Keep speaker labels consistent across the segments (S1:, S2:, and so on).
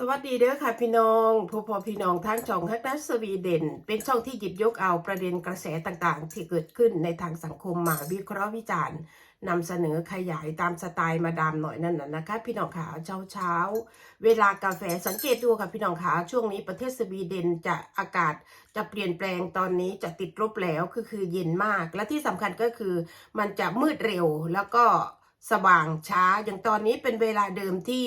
S1: สวัสดีเด้อค่ะพี่น้องผู้พอพี่น้องทางช่องฮักนัสสวีเดน เป็นช่องที่หยิบยกเอาประเด็นกระแสต่างๆ ที่เกิดขึ้นในทางสังคมมาวิเคราะห์วิจารณ์นำเสนอขยายตามสไตล์มาดามหน่อยนั่นน่ะนะคะ พี่น้องขาเช้าเช้า เวลากาแฟสังเกตดูค่ะพี่น้องขาช่วงนี้ประเทศสวีเดนจะอากาศจะเปลี่ยนแปลงตอนนี้จะติดลบแล้วคือคือเย็นมาก และที่สำคัญก็คือมันจะมืดเร็วแล้วก็ สว่างช้าอย่างตอนนี้เป็นเวลาเดิมที่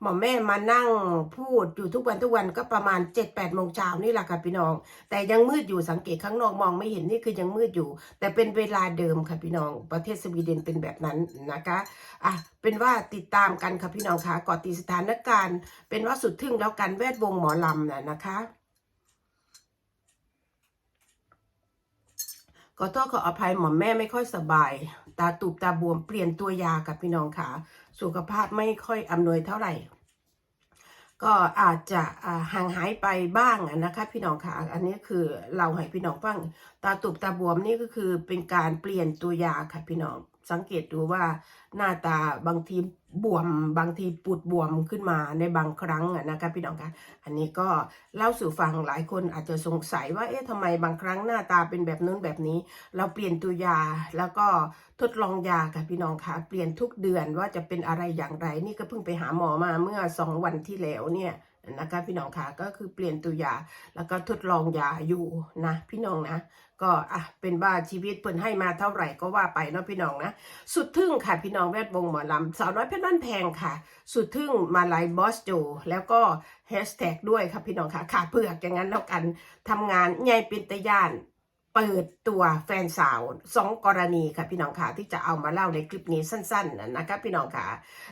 S1: หมอแม่มานั่งพูดอยู่ทุกวันทุกวันก็ประมาณ7จ็ดแปดโมงเช้านี่แหละค่ะพี่น้อง แต่ยังมืดอยู่สังเกตข้างนอกมองไม่เห็นนี่คือยังมืดอยู่ แต่เป็นเวลาเดิมค่ะพี่น้อง ประเทศสวีเดนเป็นแบบนั้นนะคะอะเป็นว่าติดตามกันค่ะพี่น้องค่ะก่อติดสถานการณ์ เป็นว่าสุดทึ่งแล้วกันแวดวงหมอลำน่ะนะคะ ขอโทษขออภัยหมอแม่ไม่ค่อยสบาย ตาตูบตาบวมเปลี่ยนตัวยากับพี่น้องค่ะสุขภาพไม่ค่อยอำนวยเท่าไหร่ ก็อาจจะอ่าห่างหายไปบ้างอะนะคะ พี่น้องค่ะอันนี้คือเราให้พี่น้องฟังตาตูบตาบวมนี่ก็คือเป็นการเปลี่ยนตัวยาค่ะพี่น้อง สังเกตดูว่าหน้าตาบางทีบวมบางทีปูดบวมขึ้นมาในบางครั้งอะนะคะพี่น้องคะอันนี้ก็เล่าสู่ฟังหลายคนอาจจะสงสัยว่าเอ๊ะทำไมบางครั้งหน้าตาเป็นแบบนู้นแบบนี้ เราเปลี่ยนตัวยาแล้วก็ทดลองยาค่ะพี่น้องคะเปลี่ยนทุกเดือนว่าจะเป็นอะไรอย่างไร นี่ก็เพิ่งไปหาหมอมาเมื่อสองวันที่แล้วเนี่ยนะคะพี่น้องค่ะก็คือเปลี่ยนตัวยาแล้วก็ทดลองยาอยู่นะ พี่น้องนะ ก็อะเป็นว่าชีวิตเพิ่นให้มาเท่าไหร่ก็ว่าไปเนาะพี่น้องนะสุดทึ่งค่ะ พี่น้องแวดวงหมอลำสาวน้อยเพชรบ้านแพงค่ะ สุดทึ่งมาลายบอสโจแล้วก็แฮชแท็กด้วยค่ะพี่น้องค่ะขาเผือกอย่างนั้นแล้วกันทำงานใหญ่เป็นตะย่าน เปิดตัวแฟนสาวสองกรณีค่ะพี่น้องค่ะที่จะเอามาเล่าในคลิปนี้สั้นๆนะคะพี่น้องค่ะ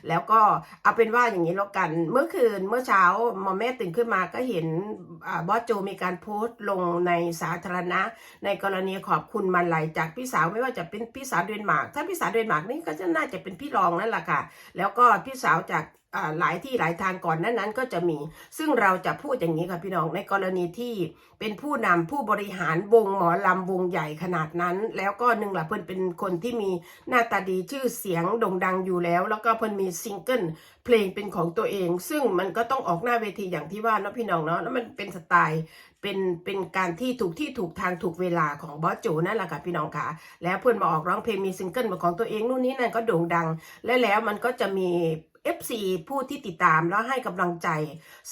S1: แล้วก็เอาเป็นว่าอย่างนี้แล้วกัน เมื่อคืนเมื่อเช้ามอแม่ตื่นขึ้นมาก็เห็นอบอสโจมีการโพสต์ลงในสาธารณะ ในกรณีขอบคุณมาลัยจากพี่สาวไม่ว่าจะเป็นพี่สาวเดนมาร์กถ้าพี่สาวเดนมาร์กนี่ก็จะน่าจะเป็นพี่รองนั่นแหละค่ะ แล้วก็พี่สาวจาก หลายที่หลายทางก่อนนั้นนั้นก็จะมี ซึ่งเราจะพูดอย่างนี้ค่ะพี่น้องในกรณีที่เป็นผู้นำผู้บริหารวงหมอลำวงใหญ่ขนาดนั้น แล้วก็หนึ่งละเพิ่นเป็นคนที่มีหน้าตาดีชื่อเสียงโด่งดังอยู่แล้ว แล้วก็เพิ่นมีซิงเกิลเพลงเป็นของตัวเอง ซึ่งมันก็ต้องออกหน้าเวทีอย่างที่ว่าเนาะพี่น้องเนาะแล้วมันเป็นสไตล์เป็นเป็นการที่ถูกที่ถูกทางถูกเวลาของบอสโจนั่นแหละค่ะพี่น้องค่ะ แล้วเพื่อนมาออกร้องเพลงมีซิงเกิลของตัวเองนู่นนี่นั่นก็โด่งดัง และแล้วมันก็จะมี FC ผู้ที่ติดตามแล้วให้กำลังใจ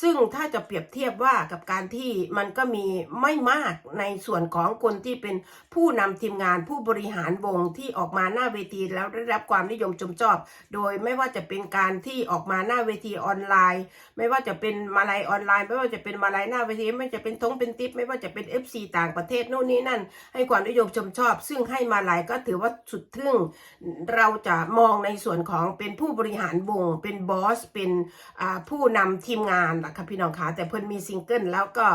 S1: ซึ่งถ้าจะเปรียบเทียบว่ากับการที่มันก็มีไม่มากในส่วนของคนที่เป็นผู้นำทีมงานผู้บริหารวงที่ออกมาหน้าเวทีแล้วได้รับความนิยมชมชอบ โดยไม่ว่าจะเป็นการที่ออกมาหน้าเวทีออนไลน์ ไม่ว่าจะเป็นมาลัยออนไลน์ ไม่ว่าจะเป็นมาลัยหน้าเวทีไม่ว่าจะเป็นทงเป็นทิปไม่ว่าจะเป็น FC ต่างประเทศโน่นนี่นั่น ให้ความนิยมชมชอบ ซึ่งให้มาลัยก็ถือว่าสุดทึ่งเราจะมองในส่วนของเป็นผู้บริหารวงเป็นบอส เป็นผู้นำทีมงานนะคะพี่น้องคะแต่เพิ่นมีซิงเกิลแล้วก็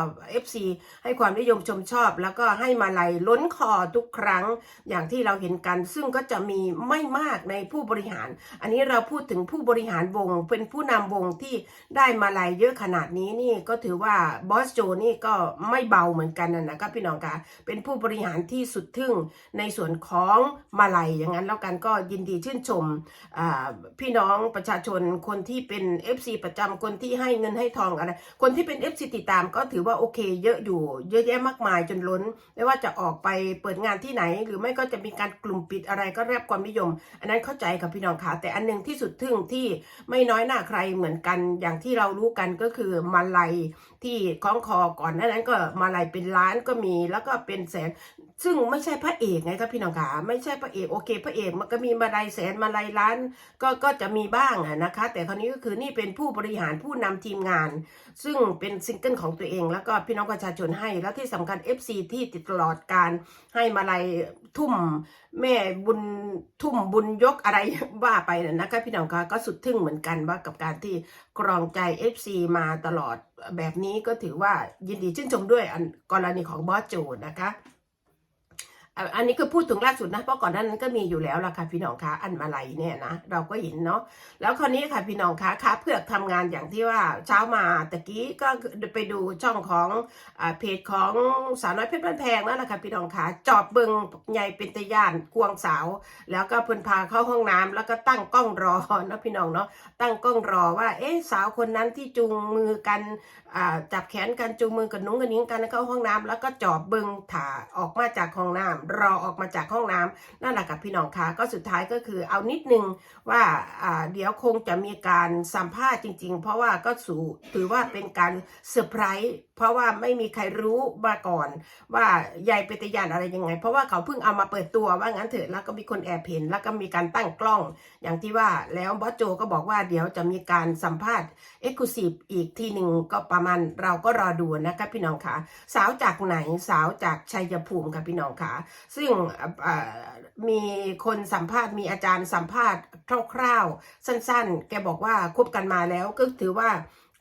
S1: FC ให้ความนิยมชมชอบ แล้วก็ให้มาลัยล้นคอทุกครั้งอย่างที่เราเห็นกัน ซึ่งก็จะมีไม่มากในผู้บริหาร อันนี้เราพูดถึงผู้บริหารวง เป็นผู้นำวงที่ได้มาลัยเยอะขนาดนี้นี่ก็ถือว่าบอสโจนี่ก็ไม่เบาเหมือนกันนะนะครับพี่น้องคะเป็นผู้บริหารที่สุดทึ่งในส่วนของมาลัยอย่างนั้นแล้วกันก็ยินดีชื่นชมพี่น้องประชาชนคนที่เป็น FC ประจำคนที่ให้เงินให้ทองอะไร คนที่เป็น FC ติดตามก็ถือว่าโอเค เยอะอยู่ เยอะแยะมากมายจนล้น ไม่ว่าจะออกไปเปิดงานที่ไหน หรือไม่ก็จะมีการกลุ่มปิดอะไรก็ได้รับความนิยม อันนั้นเข้าใจกับพี่น้องค่ะ แต่อันหนึงที่สุดทึ่งที่ไม่น้อยหน้าใครเหมือนกัน อย่างที่เรารู้กันก็คือมาลัยที่คล้องคอก่อนนานั้นก็มาลัยเป็นล้านก็มี แล้วก็เป็นแสน ซึ่งไม่ใช่พระเอกไงครับพี่น้องขาไม่ใช่พระเอกโอเค พระเอกมันก็มีมาลัยแสนมาลัยล้าน ก็ก็จะมีบ้างอะนะคะ แต่คราวนี้ก็คือนี่เป็นผู้บริหารผู้นำทีมงาน ซึ่งเป็นซิงเกิลของตัวเอง แล้วก็พี่น้องประชาชนให้ แล้วที่สำคัญ FC ที่ติดตลอดการให้มาลัยทุ่มแม่บุญทุ่มบุญยกอะไรว่าไปน่ะนะคะพี่น้องคะก็สุดทึ่งเหมือนกันว่ากับการที่กรองใจ FC มาตลอดแบบนี้ก็ถือว่ายินดีชื่นชมด้วยอันกรณีของบอสโจนะคะ อันนี้คือพูดถึงล่าสุดนะ เพราะก่อนหนานั้นก็มีอยู่แล้วล่ะค่ะพี่น้องคะอันมาลัยเนี่ยนะเราก็เห็นเนาะแล้วคราวนี้ค่ะพี่น้องคะค้าเผือกทำงานอย่างที่ว่าเช้ามาตะกี้ก็ไปดูช่องของอเพจของสาวน้อยเพชรบ้านแพงนั่นแหละค่ะพี่น้องคะจอบเบิงใหญ่เป็นตะยานกวงสาว แล้วก็เพิ่นพาเข้าห้องน้ำแล้วก็ตั้งกล้องรอนะพี่น้องเนาะตั้งกล้องรอว่าเอ๊ะสาวคนนั้นที่จูงมือกันจับแขนกันจูงมือกันนุ้งกันนิ้งกันเข้าห้องน้ำแล้วก็จอบเบิงถ่าออกมาจากห้องน้ำรอออกมาจากห้องน้ำนั่นแหละกับพี่น้องคะก็สุดท้ายก็คือเอานิดนึงว่าเดี๋ยวคงจะมีการสัมภาษณ์จริง ๆ เพราะว่าก็สู่ถือว่าเป็นการเซอร์ไพรส์ เพราะว่าไม่มีใครรู้มาก่อน ว่ายายเปตยานอะไรยังไง เพราะว่าเขาเพิ่งเอามาเปิดตัวว่างั้นเถอะแล้วก็มีคนแอบเห็นแล้วก็มีการตั้งกล้อง อย่างที่ว่าแล้วบอสโจก็บอกว่าเดี๋ยวจะมีการสัมภาษณ์เอ็กซ์คลูซีฟอีกทีหนึ่งก็ประมาณเราก็รอดูนะคะพี่น้องค่ะ สาวจากไหนสาวจากชัยภูมิค่ะพี่น้องค่ะ ซึ่งมีคนสัมภาษณ์มีอาจารย์สัมภาษณ์คร่าวๆสั้นๆ แกบอกว่าคบกันมาแล้วก็ถือว่า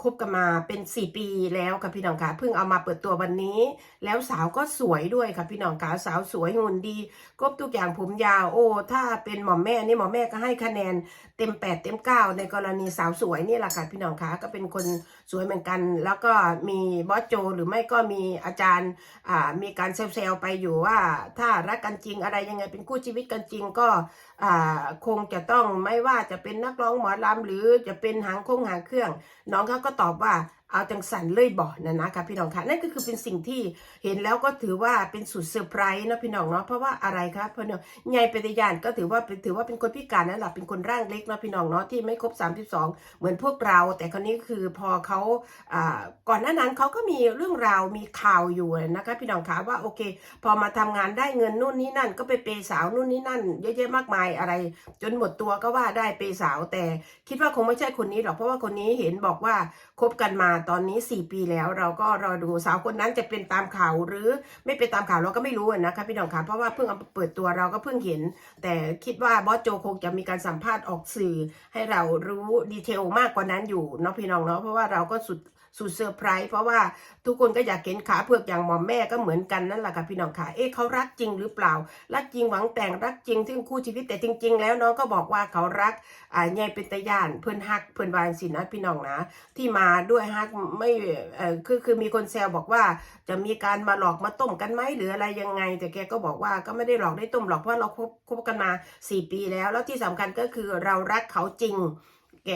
S1: คบกันมาเป็น4ปีแล้วค่ะพี่น้องคะเพิ่งเอามาเปิดตัววันนี้ แล้วสาวก็สวยด้วยค่ะพี่น้องคะสาวสวยหุ่นดีครบทุกอย่างผมยาวโอ้ถ้าเป็นหมอมแม่นี่หมอมแม่ก็ให้คะแนนเต็ม8เต็ม9ในกรณีสาวสวยนี่แหละค่ะพี่น้องคะก็เป็นคนสวยเหมือนกัน แล้วก็มีบอสโจ หรือไม่ก็มีอาจารย์อ่ามีการเซลล์ไปอยู่ว่า ถ้ารักกันจริงอะไรยังไงเป็นคู่ชีวิตกันจริงก็ คงจะต้องไม่ว่าจะเป็นนักร้องหมอลำหรือจะเป็นหางคงหางเครื่อง น้องเขาก็ตอบว่า เอาจังสันเลยบ่อนะนะคะพี่น้องคะนั่นก็คือเป็นสิ่งที่เห็นแล้วก็ถือว่าเป็นสุดเซอร์ไพรส์นะพี่น้องเนาะเพราะว่าอะไรครับเพราะเนี่ยไงเป็นตยานก็ถือว่าเป็นถือว่าเป็นคนพิการนั่นแหละเป็นคนร่างเล็กนะพี่น้องเนาะที่ไม่ครบ 32 เหมือนพวกเรา แต่คราวนี้คือพอเขาอ่าก่อนหน้านั้นเขาก็มีเรื่องราวมีข่าวอยู่นะคะพี่น้องคะว่าโอเค พอมาทำงานได้เงินนู่นนี่นั่น ก็ไปเปย์สาวนู่นนี่นั่นเยอะแยะมากมายอะไร จนหมดตัวก็ว่าได้เปย์สาวแต่ คิดว่าคงไม่ใช่คนนี้หรอกเพราะว่าคนนี้เห็นบอกว่าคบกันมาตอนนี้ 4 ปีแล้วเราก็รอดูสาวคนนั้นจะเป็นตามข่าวหรือไม่เป็นตามข่าวเราก็ไม่รู้อะนะคะพี่น้องคะเพราะว่าเพิ่งเอามาเปิดตัวเราก็เพิ่งเห็น แต่คิดว่าบอสโจคงจะมีการสัมภาษณ์ออกสื่อให้เรารู้ดีเทลมากกว่านั้นอยู่เนาะพี่น้องเนาะเพราะว่าเราก็สุด สุดเซอร์ไพรส์เพราะว่าทุกคนก็อยากเห็นขาเผือกอย่างหมอมแม่ก็เหมือนกันนั่นแหละค่ะพี่น้องค่ะเอ๊ะเขารักจริงหรือเปล่า รักจริงหวังแต่งรักจริงถึงคู่ชีวิตแต่จริง ๆ แล้วน้องก็บอกว่าเขารักอ่าใหญ่เป็นตะยานเพื่อนฮักเพื่อนวางสินะพี่น้องนะ ที่มาด้วยฮักไม่เออคือคือมีคนแซวบอกว่าจะมีการมาหลอกมาต้มกันไหมหรืออะไรยังไง แต่แกก็บอกว่าก็ไม่ได้หลอกได้ต้มหรอกเพราะเราคบคบกันมา 4 ปีแล้ว แล้วที่สำคัญก็คือเรารักเขาจริง แก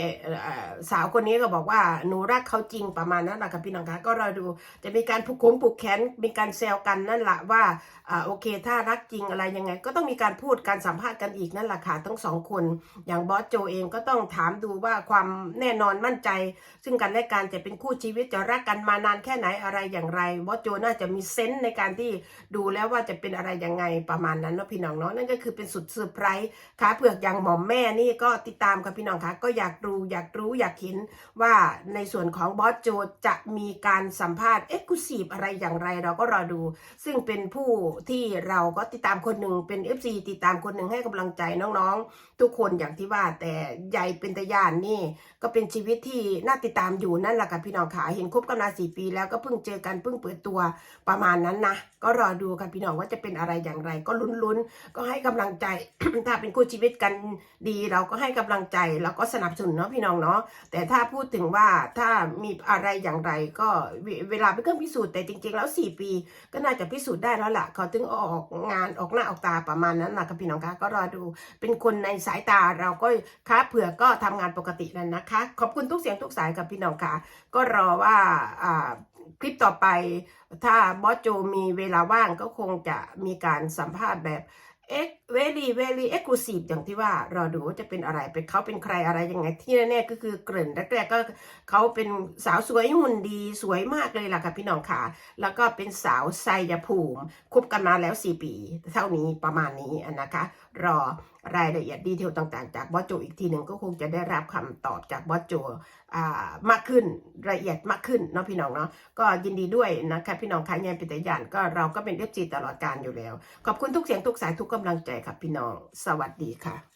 S1: สาวคนนี้ก็บอกว่าหนูรักเขาจริงประมาณนั้นแหละค่ะพี่น้องคะก็เรอดูจะมีการผูกโค้งผูกแขนมีการแซวกันนั่นแหละว่าอ่าโอเค ถ้ารักจริงอะไรยังไง ก็ต้องมีการพูดการสัมภาษณ์กันอีกนั่นแหละค่ะทั้งสองคน อย่างบอสโจเองก็ต้องถามดูว่าความแน่นอนมั่นใจ ซึ่งกันและกันจะเป็นคู่ชีวิตจะรักกันมานานแค่ไหนอะไรอย่างไรบอสโจน่าจะมีเซนส์ในการที่ดูแล้วว่าจะเป็นอะไรยังไงประมาณนั้นเนาะพี่น้องเนาะนั่นก็คือเป็นสุดเซอร์ไพรส์ขาเผือกอย่างหมอมแม่นี่ก็ติดตามกับพี่น้องคะก็อยากรู้อยากรู้อยากเห็นว่าในส่วนของบอสโจจะมีการสัมภาษณ์เอ็กซ์คลูซีฟอะไรอย่างไรเราก็รอดู ซึ่งเป็นผู้ที่เราก็ติดตามคนหนึ่งเป็น FC ติดตามคนหนึ่งให้กำลังใจน้องๆ ทุกคนอย่างที่ว่าแต่ใหญ่เป็นตะยานนี่ ก็เป็นชีวิตที่น่าติดตามอยู่นั่นแหละค่ะพี่น้องขาเห็นคบกันมาสี่ปีแล้วก็เพิ่งเจอกันเพิ่งเปิดตัวประมาณนั้นนะก็รอดูกันพี่น้องว่าจะเป็นอะไรอย่างไร ก็ลุ้นๆก็ให้กำลังใจถ้าเป็นคู่ชีวิตกันดี เราก็ให้กำลังใจแล้วก็สนับสนุนเนาะพี่น้องเนาะแต่ถ้าพูดถึงว่าถ้ามีอะไรอย่างไรก็เวเวลาเป็นเครื่องพิสูจน์แต่จริง ๆ แล้ว 4 ปี ก็น่าจะพิสูจน์ได้แล้วล่ะเขาถึงออกงานออกหน้าออกตาประมาณนั้นนะค่ะพี่น้องคะก็รอดูเป็นคนในสายตาเราก็ค้าเผื่อก็ทำงานปกตินั่นนะคะ ขอบคุณทุกเสียงทุกสายกับพี่น้องค่ะก็รอว่าอ่าคลิปต่อไป ถ้าบอสโจมีเวลาว่างก็คงจะมีการสัมภาษณ์แบบเอ็ก เวลีเวลีเอ็กซ์คลูซีฟอย่างที่ว่ารอดูว่าจะเป็นอะไรเป็นเขาเป็นใครอะไรยังไง ที่แน่ๆก็คือเกริ่นแรกๆก็เขาเป็นสาวสวยหุ่นดีสวยมากเลยล่ะค่ะพี่น้องค่ะ แล้วก็เป็นสาวไซยภูมิคบกันมาแล้ว 4 ปี เท่านี้ประมาณนี้นะคะ รอรายละเอียดดีเทลต่างๆ จากบอสโจอีกทีหนึ่งก็คงจะได้รับคำตอบจากบอสโจอ่ามากขึ้นละเอียดมากขึ้นเนาะพี่น้องเนาะก็ยินดีด้วยนะคะพี่น้องคะยังเป็นแต่ยานก็เราก็เป็นเอฟจีตลอดการอยู่แล้ว ขอบคุณทุกเสียงทุกสายทุกกำลังใจครับพี่น้อง สวัสดีค่ะ